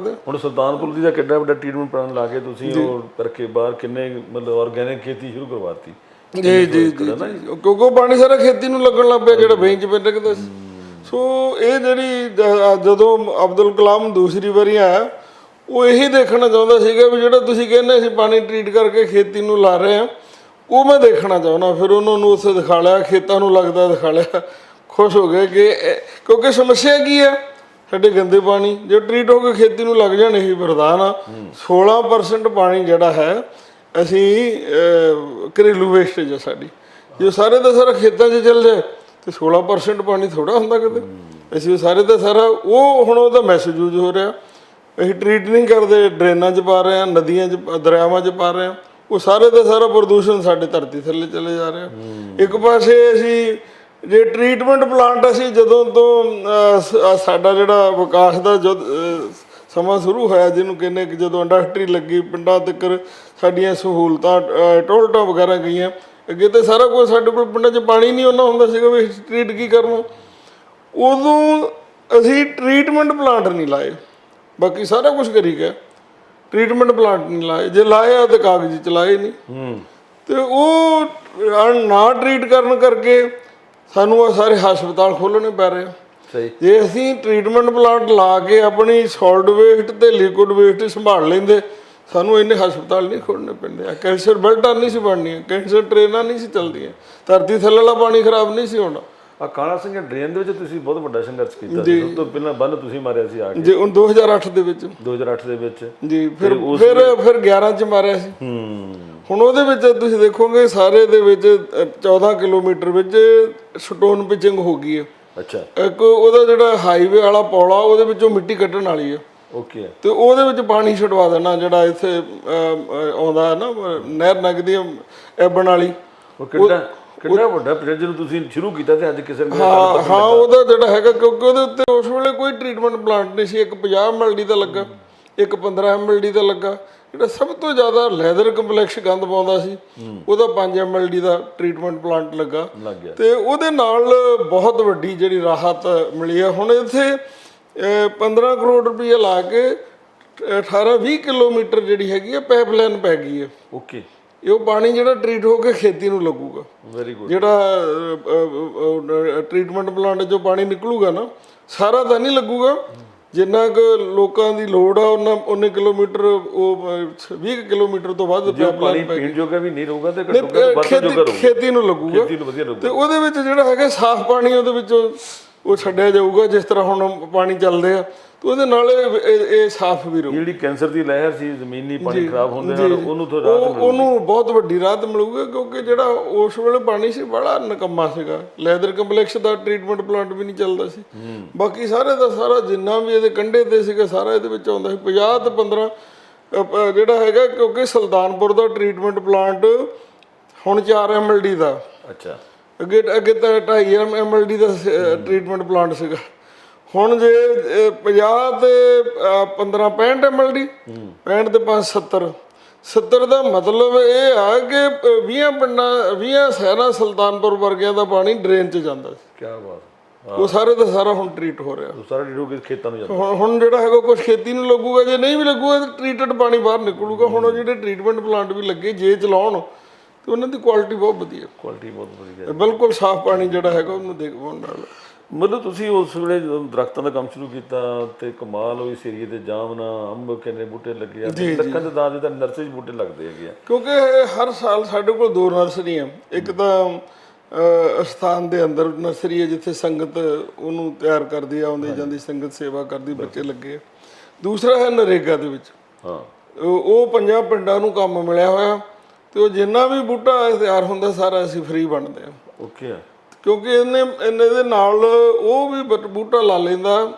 ਸਕਦੇ ਹੁਣ ਸੁਲਤਾਨਪੁਰ ਦੀ ਦਾ ਕਿੱਡਾ ਵੱਡਾ ਟ੍ਰੀਟਮੈਂਟ ਪਲਾਨ ਲਾ ਕੇ ਤੁਸੀਂ ਉਹ ਕਰਕੇ ਬਾਹਰ ਕਿੰਨੇ ਮਤਲਬ ਆਰਗੈਨਿਕ ਖੇਤੀ ਸ਼ੁਰੂ ਕਰਵਾਤੀ। ਜੀ ਜੀ ਜੀ ਕਿਉਂਕਿ ਉਹ ਪਾਣੀ ਸਾਰਾ ਖੇਤੀ ਨੂੰ ਲੱਗਣ ਲੱਗ ਪਿਆ ਜਿਹੜਾ ਵੇਂਚ ਪੇ ਲੱਗਦਾ ਸੀ। ਸੋ ਇਹ ਜਿਹੜੀ ਜ- ਜਦੋਂ ਅਬਦੁਲ ਕਲਾਮ ਦੂਸਰੀ ਵਾਰੀ ਆਇਆ ਉਹ ਇਹੀ ਦੇਖਣਾ ਚਾਹੁੰਦਾ ਸੀਗਾ ਵੀ ਜਿਹੜਾ ਤੁਸੀਂ ਕਹਿੰਦੇ ਅਸੀਂ ਪਾਣੀ ਟ੍ਰੀਟ ਕਰਕੇ ਖੇਤੀ ਨੂੰ ਲਾ ਰਹੇ ਆ ਉਹ ਮੈਂ ਦੇਖਣਾ ਚਾਹੁੰਦਾ। ਫਿਰ ਉਹਨਾਂ ਨੂੰ ਉੱਥੇ ਦਿਖਾ ਲਿਆ ਖੇਤਾਂ ਨੂੰ ਲੱਗਦਾ ਦਿਖਾ ਲਿਆ। ਖੁਸ਼ ਹੋ ਗਏ ਕਿ ਕਿਉਂਕਿ ਸਮੱਸਿਆ ਕੀ ਹੈ ਸਾਡੇ ਗੰਦੇ ਪਾਣੀ, ਜੇ ਟ੍ਰੀਟ ਹੋ ਕੇ ਖੇਤੀ ਨੂੰ ਲੱਗ ਜਾਣ ਇਹ ਵਰਦਾਨ ਆ। 16% ਪਾਣੀ ਜਿਹੜਾ ਹੈ, ਅਸੀਂ ਘਰੇਲੂ ਵੇਸਟੇਜ ਆ ਸਾਡੀ। ਜੇ ਸਾਰੇ ਦਾ ਸਾਰਾ ਖੇਤਾਂ 'ਚ ਚੱਲ ਜਾਏ, ਤੇ 16% ਪਾਣੀ ਥੋੜਾ ਹੁੰਦਾ ਕਿਤੇ। ਅਸੀਂ ਸਾਰੇ ਦਾ ਸਾਰਾ, ਉਹ ਹੁਣ ਉਹਦਾ ਮੈਸੇਜ ਯੂਜ਼ ਹੋ ਰਿਹਾ। ਅਸੀਂ ਟ੍ਰੀਟ ਨਹੀਂ ਕਰਦੇ, ਡਰੇਨਾਂ 'ਚ ਪਾ ਰਹੇ ਹਾਂ, ਨਦੀਆਂ 'ਚ, ਦਰਿਆਵਾਂ 'ਚ ਪਾ ਰਹੇ ਹਾਂ। ਉਹ ਸਾਰੇ ਦਾ ਸਾਰਾ ਪ੍ਰਦੂਸ਼ਣ ਸਾਡੇ ਧਰਤੀ ਥੱਲੇ ਚਲੇ ਜਾ ਰਿਹਾ। ਇੱਕ ਪਾਸੇ ਅਸੀਂ ਜੇ ਟ੍ਰੀਟਮੈਂਟ ਪਲਾਂਟ ਅਸੀਂ ਜਦੋਂ ਤੋਂ ਸਾਡਾ ਜਿਹੜਾ ਵਿਕਾਸ ਦਾ ਸਮਾਂ ਸ਼ੁਰੂ ਹੋਇਆ ਜਿਹਨੂੰ ਕਹਿੰਦੇ ਕਿ ਜਦੋਂ ਇੰਡਸਟਰੀ ਲੱਗੀ ਪਿੰਡਾਂ ਤੱਕ ਸਾਡੀਆਂ ਸਹੂਲਤਾਂ ਟੋਲਟਾਂ ਵਗੈਰਾ ਗਈਆਂ ਅੱਗੇ ਤੇ ਸਾਰਾ ਕੁਝ ਸਾਡੇ ਕੋਲ ਪਿੰਡਾਂ 'ਚ ਪਾਣੀ ਨਹੀਂ ਉਹਨਾਂ ਹੁੰਦਾ ਸੀਗਾ ਵੀ ਟ੍ਰੀਟ ਕੀ ਕਰਨਾ ਉਦੋਂ ਅਸੀਂ ਟ੍ਰੀਟਮੈਂਟ ਪਲਾਂਟ ਨਹੀਂ ਲਾਏ। ਬਾਕੀ ਸਾਰਾ ਕੁਝ ਕਰੀ ਗਿਆ। ਟ੍ਰੀਟਮੈਂਟ ਪਲਾਂਟ ਨਹੀਂ ਲਾਏ। ਜੇ ਲਾਇਆ ਤਾਂ ਕਾਗਜ਼ੀ ਚ ਲਾਏ ਨਹੀਂ। ਹੂੰ। ਤੇ ਉਹ ਨਾ ਟ੍ਰੀਟ ਕਰਨ ਕਰਕੇ ਸਾਨੂੰ ਆ ਸਾਰੇ ਹਸਪਤਾਲ ਖੋਲਣੇ ਪੈ ਰਹੇ ਆ। ਸਹੀ। ਜੇ ਅਸੀਂ ਟ੍ਰੀਟਮੈਂਟ ਪਲਾਂਟ ਲਾ ਕੇ ਆਪਣੀ ਸੋਲਿਡ ਵੇਸਟ ਤੇ ਲਿਕੁਇਡ ਵੇਸਟ ਸੰਭਾਲ ਲੈਂਦੇ ਸਾਨੂੰ ਇੰਨੇ ਹਸਪਤਾਲ ਨਹੀਂ ਖੋਲਣੇ ਪੈਂਦੇ। ਆ ਕੈਂਸਰ ਬੈਲਟਾਂ ਨਹੀਂ ਸੀ ਬਣਨੀਆਂ। ਕੈਂਸਰ ਟ੍ਰੇਨਾਂ ਨਹੀਂ ਸੀ ਚੱਲਦੀਆਂ। ਧਰਤੀ ਥੱਲੇ ਵਾਲਾ ਪਾਣੀ ਖਰਾਬ ਨਹੀਂ ਸੀ ਹੋਣਾ। ਆ ਕਾਲਾ ਸਿੰਘ ਡਰੇਨ ਦੇ ਵਿੱਚ ਤੁਸੀਂ ਬਹੁਤ ਵੱਡਾ ਸੰਘਰਸ਼ ਕੀਤਾ ਸੀ। ਸਭ ਤੋਂ ਪਹਿਲਾਂ ਬੰਨ ਤੁਸੀਂ ਮਾਰਿਆ ਸੀ ਆ ਕੇ। ਜੇ ਹੁਣ 2008 ਦੇ ਵਿੱਚ। 2008 ਦੇ ਵਿੱਚ। ਜੀ ਫਿਰ ਫਿਰ ਫਿਰ 11 ਚ ਮਾਰਿਆ ਸੀ। ਹੂੰ। ਹੁਣ ਉਹਦੇ ਵਿੱਚ ਤੁਸੀਂ ਦੇਖੋਗੇ ਸਾਰੇ ਦੇ ਵਿੱਚ ਅ, 14 ਕਿਲੋਮੀਟਰ ਵਿੱਚ ਸਟੋਨ ਪਿਚਿੰਗ ਹੋ ਗਈ ਹੈ। ਅੱਛਾ। ਇੱਕ ਉਹਦਾ ਜਿਹੜਾ ਹਾਈਵੇ ਵਾਲਾ ਪੌੜਾ ਉਹਦੇ ਵਿੱਚੋਂ ਮਿੱਟੀ ਕੱਢਣ ਵਾਲੀ ਹੈ। ਓਕੇ ਤੇ ਉਹਦੇ ਵਿੱਚ ਪਾਣੀ ਛਡਵਾ ਦੇਣਾ ਜਿਹੜਾ ਇੱਥੇ ਆਉਂਦਾ ਹੈ ਨਾ ਨਹਿਰ ਨਗਦੀ ਐਬਣ ਵਾਲੀ। ਉਹ ਕਿੰਨਾ ਕਿੰਨਾ ਵੱਡਾ ਪ੍ਰੋਜੈਕਟ ਨੂੰ ਤੁਸੀਂ ਸ਼ੁਰੂ ਕੀਤਾ ਤੇ ਅੱਜ ਕਿਸੇ ਨੂੰ ਹਾਂ ਹਾਂ ਉਹਦਾ ਜਿਹੜਾ ਹੈਗਾ ਕਿਉਂਕਿ ਉਹਦੇ ਉੱਤੇ ਉਸ ਵੇਲੇ ਕੋਈ ਟ੍ਰੀਟਮੈਂਟ ਪਲਾਂਟ ਨਹੀਂ ਸੀ ਇੱਕ 50 ਐਮਐਲਡੀ ਦਾ ਲੱਗਾ ਇੱਕ 15 ਐਮਐਲਡੀ ਦਾ ਲੱਗਾ। ਜਿਹੜਾ ਸਭ ਤੋਂ ਜ਼ਿਆਦਾ ਲੈਦਰ ਕੰਪਲੈਕਸ ਗੰਦ ਪਾਉਂਦਾ ਸੀ ਉਹਦਾ 5 ਐਮਐਲਡੀ ਦਾ ਟ੍ਰੀਟਮੈਂਟ ਪਲਾਂਟ ਲੱਗਾ। ਤੇ ਉਹਦੇ ਨਾਲ ਬਹੁਤ ਵੱਡੀ ਜਿਹੜੀ ਰਾਹਤ ਮਿਲੀ ਹੈ ਹੁਣ ਇੱਥੇ ਅਹ, 15 ਕਰੋੜ ਰੁਪਏ ਲਾ ਕੇ 18 20 ਕਿਲੋਮੀਟਰ ਜਿਹੜੀ ਹੈਗੀ ਹੈ ਪਾਈਪਲਾਈਨ ਪੈ ਗਈ ਹੈ ਓਕੇ ਇਹ ਉਹ ਪਾਣੀ ਜਿਹੜਾ ਟ੍ਰੀਟ ਹੋ ਕੇ ਖੇਤੀ ਨੂੰ ਲੱਗੂਗਾ। ਵੈਰੀ ਗੁੱਡ ਜਿਹੜਾ ਟ੍ਰੀਟਮੈਂਟ ਪਲਾਂਟ ਚੋਂ ਪਾਣੀ ਨਿਕਲੂਗਾ ਨਾ ਸਾਰਾ ਤਾਂ ਨਹੀਂ ਲੱਗੂਗਾ। ਜਿੰਨਾ ਕੁ ਲੋਕਾਂ ਦੀ ਲੋੜ ਆ ਉਹਨਾਂ ਉਹਨੇ ਕਿਲੋਮੀਟਰ ਉਹ ਅਹ, 20 ਕਿਲੋਮੀਟਰ ਤੋਂ ਵੱਧ ਜੋ ਪਾਣੀ ਪੀਣ ਜੋਗਾ ਵੀ ਨਹੀਂ ਰਹੂਗਾ ਤੇ ਘੱਟੋ ਘੱਟ ਵਰਤਣ ਜੋਗਾ ਖੇਤੀ ਰਹੂਗਾ ਖੇਤੀ ਨੂੰ ਲੱਗੂਗਾ ਤੇ ਉਹਦੇ ਵਿੱਚ ਜਿਹੜਾ ਹੈਗਾ ਸਾਫ਼ ਪਾਣੀ ਉਹਦੇ ਵਿੱਚੋਂ ਉਹ ਛੱਡਿਆ ਜਾਊਗਾ ਜਿਸ ਤਰ੍ਹਾਂ ਹੁਣ ਪਾਣੀ ਚੱਲਦੇ ਆ ਤੇ ਉਹਦੇ ਨਾਲ ਇਹ ਸਾਫ਼ ਵੀ ਰਹੂ। ਜਿਹੜੀ ਕੈਂਸਰ ਦੀ ਲਹਿਰ ਸੀ ਜ਼ਮੀਨੀ ਪਾਣੀ ਖਰਾਬ ਹੁੰਦੇ ਨਾਲ ਉਹਨੂੰ ਤੋਂ ਰਾਹਤ ਉਹ ਉਹਨੂੰ ਬਹੁਤ ਵੱਡੀ ਰਾਹਤ ਮਿਲੂਗੀ ਕਿਉਂਕਿ ਜਿਹੜਾ ਉਸ ਵੇਲੇ ਪਾਣੀ ਸੀ ਬੜਾ ਨਕਮਾ ਸੀਗਾ। ਲੈਦਰ ਕੰਪਲੈਕਸ ਦਾ ਟ੍ਰੀਟਮੈਂਟ ਪਲਾਂਟ ਵੀ ਨਹੀਂ ਚੱਲਦਾ ਸੀ। ਬਾਕੀ ਸਾਰੇ ਦਾ ਸਾਰਾ ਜਿੰਨਾ ਵੀ ਇਹਦੇ ਕੰਢੇ ਤੇ ਸੀਗਾ ਸਾਰਾ ਇਹਦੇ ਵਿੱਚ ਆਉਂਦਾ ਸੀ। 50 ਤੇ 15 ਅ, ਅ, ਜਿਹੜਾ ਹੈਗਾ ਕਿਉਂਕਿ ਸੁਲਤਾਨਪੁਰ ਦਾ ਟ੍ਰੀਟਮੈਂਟ ਪਲਾਂਟ ਹੁਣ 4 ਐਮਐਲਡੀ ਦਾ। ਅੱਛਾ। ਅੱਗੇ ਅੱਗੇ ਤਾਂ 2.5 ਐਮਐਲਡੀ ਦਾ ਟ੍ਰੀਟਮੈਂਟ ਪਲਾਂਟ ਸੀਗਾ। ਹੁਣ ਜੇ ਅਹ, 50 ਤੇ ਅਹ, 15 65 ਐਮਐਲਡੀ 65 ਤੇ 5 70 70 ਦਾ ਮਤਲਬ ਇਹ ਆ ਕਿ ਅਹ, 20 ਪਿੰਡਾਂ 20 ਸ਼ਹਿਰਾਂ ਸੁਲਤਾਨਪੁਰ ਵਰਗਿਆਂ ਦਾ ਪਾਣੀ ਡਰੇਨ 'ਚ ਜਾਂਦਾ ਸੀ। ਕੀ ਬਾਤ। ਉਹ ਸਾਰੇ ਦਾ ਸਾਰਾ ਹੁਣ ਟ੍ਰੀਟ ਹੋ ਰਿਹਾ। ਸਾਰਾ ਡਿਡੋ ਕੇ ਖੇਤਾਂ ਨੂੰ ਜਾਂਦਾ। ਹੁਣ ਹੁਣ ਜਿਹੜਾ ਹੈਗਾ ਕੁਝ ਖੇਤੀ ਨੂੰ ਲੱਗੂਗਾ ਜੇ ਨਹੀਂ ਵੀ ਲੱਗੂਗਾ ਤਾਂ ਟ੍ਰੀਟਡ ਪਾਣੀ ਬਾਹਰ ਨਿਕਲੂਗਾ। ਹੁਣ ਉਹ ਜਿਹੜੇ ਟ੍ਰੀਟਮੈਂਟ ਪਲਾਂਟ ਵੀ ਲੱਗੇ ਜੇ ਚਲਾਉਣ ਤੇ ਉਹਨਾਂ ਦੀ ਕੁਆਲਿਟੀ ਬਹੁਤ ਵਧੀਆ। ਕੁਆਲਿਟੀ ਬਹੁਤ ਵਧੀਆ। ਬਿਲਕੁਲ ਸਾਫ਼ ਪਾਣੀ ਜਿਹੜਾ ਹੈਗਾ ਉਹਨੂੰ ਦੇਖਭਾਲ ਨਾਲ। ਮਤਲਬ ਤੁਸੀਂ ਉਸ ਵੇਲੇ ਜਦੋਂ ਦਰਖਤਾਂ ਦਾ ਕੰਮ ਸ਼ੁਰੂ ਕੀਤਾ ਤੇ ਕਮਾਲ ਹੋਈ ਇਸ ਏਰੀਏ ਤੇ ਜਾਮਨਾ ਅੰਬ ਕਿੰਨੇ ਬੂਟੇ ਲੱਗੇ ਆ। ਲੱਖਾਂ ਦੇ ਤਾਂ ਨਰਸਰੀ 'ਚ ਬੂਟੇ ਲੱਗਦੇ ਹੈਗੇ ਆ। ਕਿਉਂਕਿ ਹਰ ਸਾਲ ਸਾਡੇ ਕੋਲ ਦੋ ਨਰਸਰੀਆਂ ਇੱਕ ਤਾਂ ਅਹ, ਅਸਥਾਨ ਦੇ ਅੰਦਰ ਨਰਸਰੀ ਹੈ ਜਿੱਥੇ ਸੰਗਤ ਉਹਨੂੰ ਤਿਆਰ ਕਰਦੀ ਆ ਆਉਂਦੀ ਜਾਂਦੀ ਸੰਗਤ ਸੇਵਾ ਕਰਦੀ ਬੱਚੇ ਲੱਗੇ ਆ। ਦੂਸਰਾ ਹੈ ਨਰੇਗਾ ਦੇ ਵਿੱਚ। ਹਾਂ। ਉਹ ਉਹ ਪੰਜਾਂ ਪਿੰਡਾਂ ਨੂੰ ਕੰਮ ਮਿਲਿਆ ਹੋਇਆ। ਤੇ ਉਹ ਜਿੰਨਾ ਵੀ ਬੂਟਾ ਤਿਆਰ ਹੁੰਦਾ ਸਾਰਾ ਅਸੀਂ ਫ੍ਰੀ ਬਣਦੇ ਆ। ਓਕੇ ਕਿਉਂਕਿ ਇਹਨੇ ਇਹਨੇ ਦੇ ਨਾਲ ਉਹ ਵੀ ਬਟ- ਬੂਟਾ ਲਾ ਲੈਂਦਾ।